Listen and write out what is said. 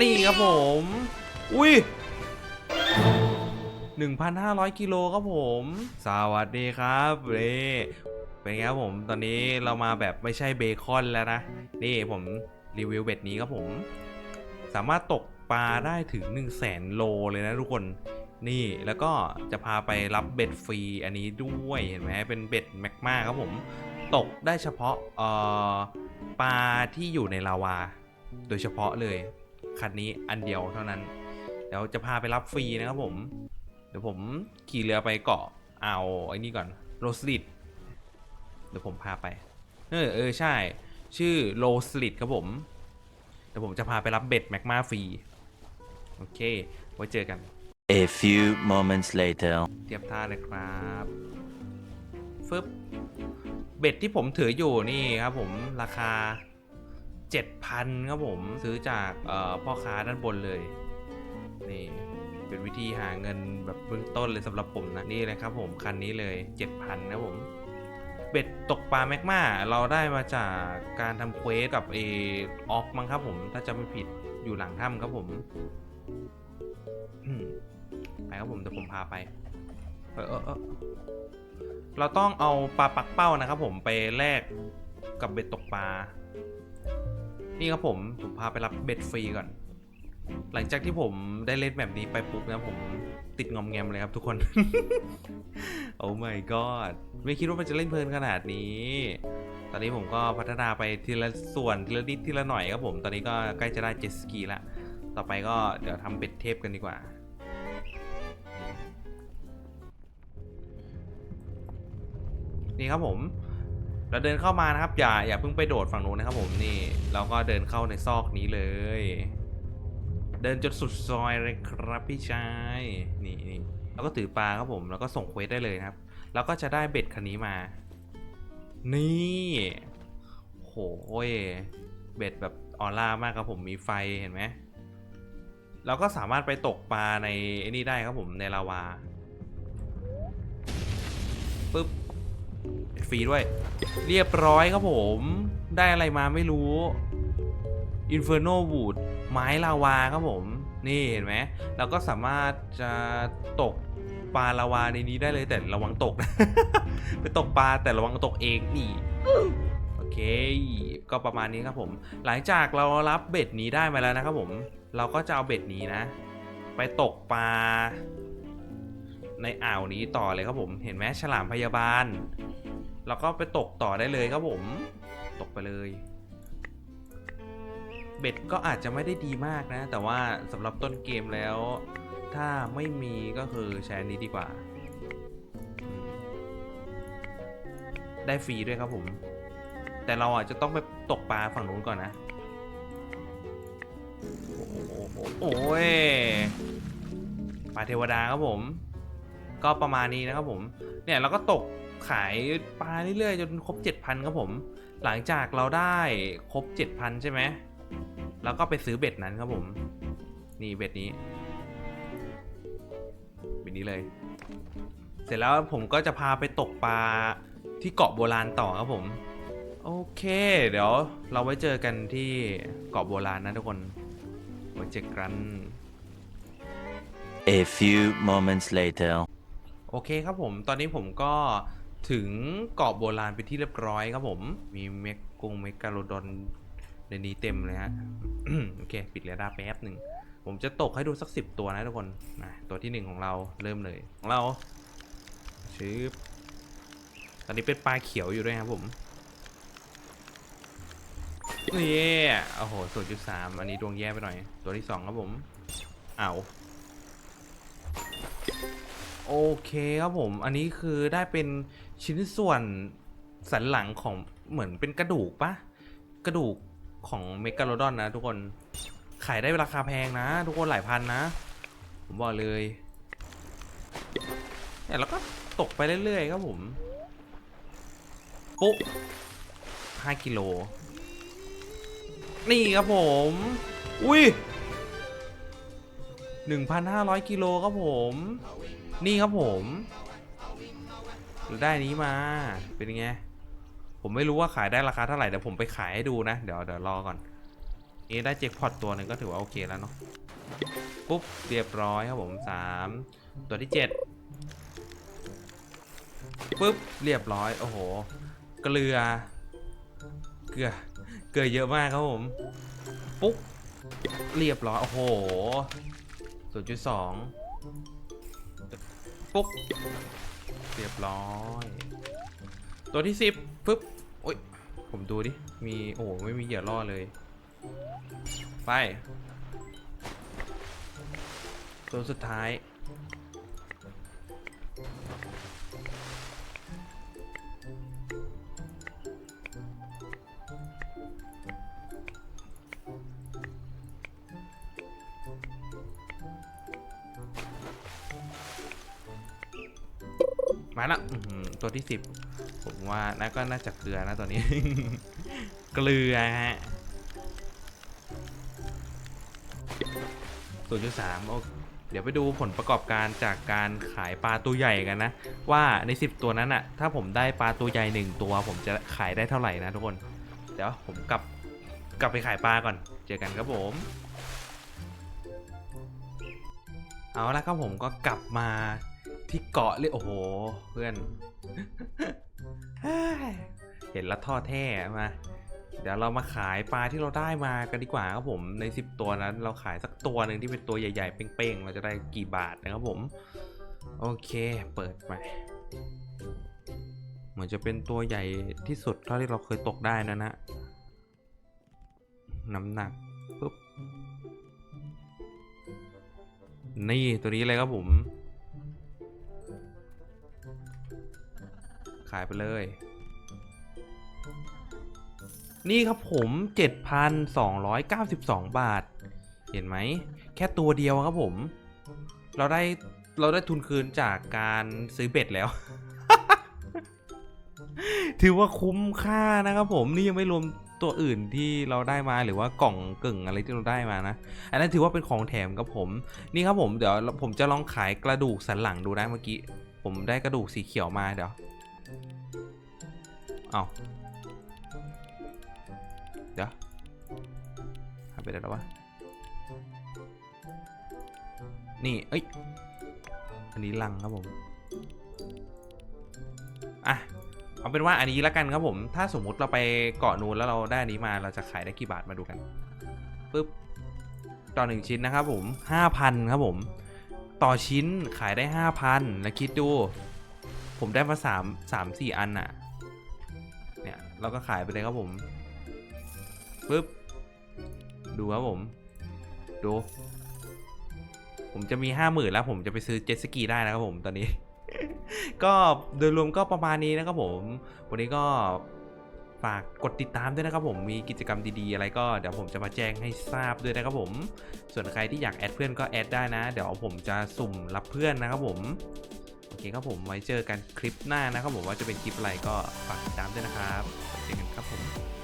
นี่ครับผม อุ้ย1,500 กิโลครับผม สวัสดีครับเร่เป็นไงครับผม ตอนนี้เรามาแบบไม่ใช่เบคอนแล้วนะ นี่ผมรีวิวเบ็ดนี้ครับผม สามารถตกปลาได้ถึง 1 0 0 0 0แสนโลเลยนะทุกคน นี่แล้วก็จะพาไปรับเบ็ดฟรีอันนี้ด้วย เห็นไหมเป็นเบ็ดแมกมาครับผม ตกได้เฉพาะเอ่อปลาที่อยู่ในลาวา โดยเฉพาะเลย คันนี้อันเดียวเท่านั้น เดี๋ยวจะพาไปรับฟรีนะครับผม เดี๋ยวผมขี่เรือไปเกาะเอาไอ้นี่ก่อนโรสลิดเดี๋ยวผมพาไป เออเออใช่ ชื่อโรสลิดครับผม เดี๋ยวผมจะพาไปรับเบ็ดแมกมาฟรี โอเค ไว้เจอกัน A few moments later. เทียบท่าเลยครับฟึบเบ็ดที่ผมถืออยู่นี่ครับผมราคา 7,000ครับผมซื้อจากพ่อค้าด้านบนเลย นี่เป็นวิธีหาเงินแบบเบื้องต้นเลยสำหรับผมนะนี่เลยครับผมคันนี้เลย 7,000นะผมเบ็ดตกปลาแมกมาเราได้มาจากการทำเควสกับเอออฟมั้งครับผม ถ้าจะไม่ผิดอยู่หลังถ้ำครับผมไปครับผมเดี๋ยวผมพาไปเออเออเออเราต้องเอาปลาปักเป้านะครับผมไปแลกกับเบ็ดตกปลา นี่ครับผมผมพาไปรับเบ็ดฟรีก่อน หลังจากที่ผมได้เล่นแบบนี้ไปปุ๊บนะผมติดงอมแงมเลยครับทุกคน โอ้ my god ไม่คิดว่ามันจะเล่นเพลินขนาดนี้ ตอนนี้ผมก็พัฒนาไปทีละส่วนทีละนิดทีละหน่อยครับผม ตอนนี้ก็ใกล้จะได้เจ็ตสกีละ ต่อไปก็เดี๋ยวทำเบ็ดเทพกันดีกว่านี่ครับผม เราเดินเข้ามานะครับ อย่าอย่าเพิ่งไปโดดฝั่งนู้นนะครับผมนี่ เราก็เดินเข้าในซอกนี้เลย เดินจนสุดซอยเลยครับพี่ชายนี่นี่แล้วก็ถือปลาครับผม แล้วก็ส่งเควสได้เลยครับ แล้วก็จะได้เบ็ดคันนี้มา นี่โหยเบ็ดแบบออร่ามากครับผมมีไฟเห็นไหมเราก็สามารถไปตกปลาในไอ้นี่ได้ครับผมในลาวาปึ๊บ ฟรีด้วย เรียบร้อยครับผม ได้อะไรมาไม่รู้ Inferno Wood ไม้ลาวาครับผม นี่เห็นไหมเราก็สามารถจะตกปลาลาวาในนี้ได้เลยแต่ระวังตก ไปตกปลาแต่ระวังตกเองนี่โอเค ก็ประมาณนี้ครับผม หลังจากเรารับเบ็ดนี้ได้มาแล้วนะครับผม เราก็จะเอาเบ็ดนี้นะ ไปตกปลาในอ่าวนี้ต่อเลยครับผม เห็นไหมฉลามพยาบาล เราก็ไปตกต่อได้เลยครับผม ตกไปเลย เบ็ดก็อาจจะไม่ได้ดีมากนะ แต่ว่าสำหรับต้นเกมแล้ว ถ้าไม่มีก็คือใช้อันนี้ดีกว่า ได้ฟรีด้วยครับผม แต่เราอาจจะต้องไปตกปลาฝั่งนู้นก่อนนะ โอ้โหโอ้ยปลาเทวดาครับผม ก็ประมาณนี้นะครับผม เนี่ยเราก็ตก ขายปลาเรื่อยๆจนครบ 7,000ครับผม หลังจากเราได้ครบ 7,000 ใช่ไหมแล้วก็ไปซื้อเบ็ดนั้นครับผม นี่เบ็ดนี้เบ็ดนี้เลย เสร็จแล้วผมก็จะพาไปตกปลาที่เกาะโบราณต่อครับผม โอเค เดี๋ยวเราไว้เจอกันที่เกาะโบราณนะทุกคนไว้เจอกัน A few moments later. โอเคครับผม ตอนนี้ผมก็ ถึงเกาะโบราณเป็นที่เรียบร้อยครับผม มีเมกกงเมกาโลดอนในนี้เต็มเลยฮะ โอเค ปิดเรดาร์แป๊บหนึ่ง ผมจะตกให้ดูสักสิบตัวนะทุกคนนะตัวที่หนึ่งของเราเริ่มเลยของเราชืบตอนนี้เป็นปลาเขียวอยู่ด้วยครับผมนี่โอ้โหส่วนจุดสามอันนี้ดวงแย่ไปหน่อย ตัวที่สองครับผม เอาว โอเคครับผม อันนี้คือได้เป็นชิ้นส่วนสันหลังของเหมือนเป็นกระดูกปะกระดูกของเมกาโลดอนนะทุกคน ขายได้ราคาแพงนะ ทุกคนหลายพันนะ ผมบอกเลยเนี่ยแล้วก็ตกไปเรื่อยๆครับผมปุ๊บห้ากิโล นี่ครับผม อุ้ย หนึ่งพันห้าร้อยกิโลครับผม นี่ครับผมได้นี้มา เป็นไง ผมไม่รู้ว่าขายได้ราคาเท่าไหร่ เดี๋ยวผมไปขายให้ดูนะ เดี๋ยวเดี๋ยวรอก่อนโอเคนี้ได้แจ็คพอตตัวหนึ่งก็ถือว่าโอเคแล้วเนาะ ปุ๊บ เรียบร้อยครับผมสามตัวที่เจ็ดปุ๊บ เรียบร้อย โอ้โห เกลือ เกลือ เกลือเยอะมากครับผม ปุ๊บ เรียบร้อย โอ้โห ศูนย์จุดสองปุ๊บเรียบร้อย ตัวที่สิบปุ๊บโอ้ย ผมดูดิ มีโอ้ไม่มีเหยื่อล่อเลย ไป ตัวสุดท้าย มาละอื้อหือตัวที่สิบผมว่าน่าก็น่าจะเกลือนะตัวนี้ เกลือฮะศูนย์จุดสามเดี๋ยวไปดูผลประกอบการจากการขายปลาตัวใหญ่กันนะ ว่าใน 10 ตัวนั้นอะถ้าผมได้ปลาตัวใหญ่หนึ่งตัว ผมจะขายได้เท่าไหร่นะทุกคนเดี๋ยวผมกลับกลับไปขายปลาก่อน เจอกันครับผมเอาละครับผมก็กลับมา ที่เกาะเลยโอ้โห เพื่อน เห็นแล้วท่อแท้มาเดี๋ยวเรามาขายปลาที่เราได้มากันดีกว่าครับผมใน 10 ตัวนั้น เราขายสักตัวหนึ่งที่เป็นตัวใหญ่ ๆ เป้งๆ เราจะได้กี่บาทนะครับผม โอเคเปิดไปเหมือนจะเป็นตัวใหญ่ที่สุดเท่าที่เราเคยตกได้นะนะน้ำหนักปุ๊บนี่ตัวนี้เลยครับผม ขายไปเลย นี่ครับผม 7,292 บาท เห็นไหม แค่ตัวเดียวครับผม เราได้ เราได้ทุนคืนจากการซื้อเบ็ดแล้ว ถือว่าคุ้มค่านะครับผม นี่ยังไม่รวมตัวอื่นที่เราได้มาหรือว่ากล่องกึ่งอะไรที่เราได้มานะ อันนั้นถือว่าเป็นของแถมครับผม นี่ครับผมเดี๋ยวผมจะลองขายกระดูกสันหลังดูนะเมื่อกี้ ผมได้กระดูกสีเขียวมาเดี๋ยว เอาเดี๋ยวหายไปไหนแล้ววะ นี่ เอ้ย อันนี้ลังครับผม อะ เอาเป็นว่าอันนี้แล้วกันครับผม ถ้าสมมุติเราไปเกาะนูนแล้วเราได้อันนี้มาเราจะขายได้กี่บาทมาดูกันปึ๊บ ต่อหนึ่งชิ้นนะครับผมห้าพันครับผม ต่อชิ้นขายได้ห้าพันแล้วคิดดู ผมได้มาสามสามสี่อันน่ะ เราก็ขายไปเลยครับผมปึ๊บดูครับผมดู ผมจะมีห้าหมื่นแล้วผมจะไปซื้อเจ็ตสกีได้นะครับผมตอนนี้ ก็โดยรวมก็ประมาณนี้นะครับผม วันนี้ก็ฝากกดติดตามด้วยนะครับผมมีกิจกรรมดีๆ อะไรก็เดี๋ยวผมจะมาแจ้งให้ทราบด้วยนะครับผม ส่วนใครที่อยากแอดเพื่อนก็แอดได้นะ เดี๋ยวผมจะสุ่มรับเพื่อนนะครับผมโอเคครับผมไว้เจอกันคลิปหน้านะครับผมว่าจะเป็นคลิปอะไรก็ฝากติดตามด้วยนะครับ 되는 카페입니다.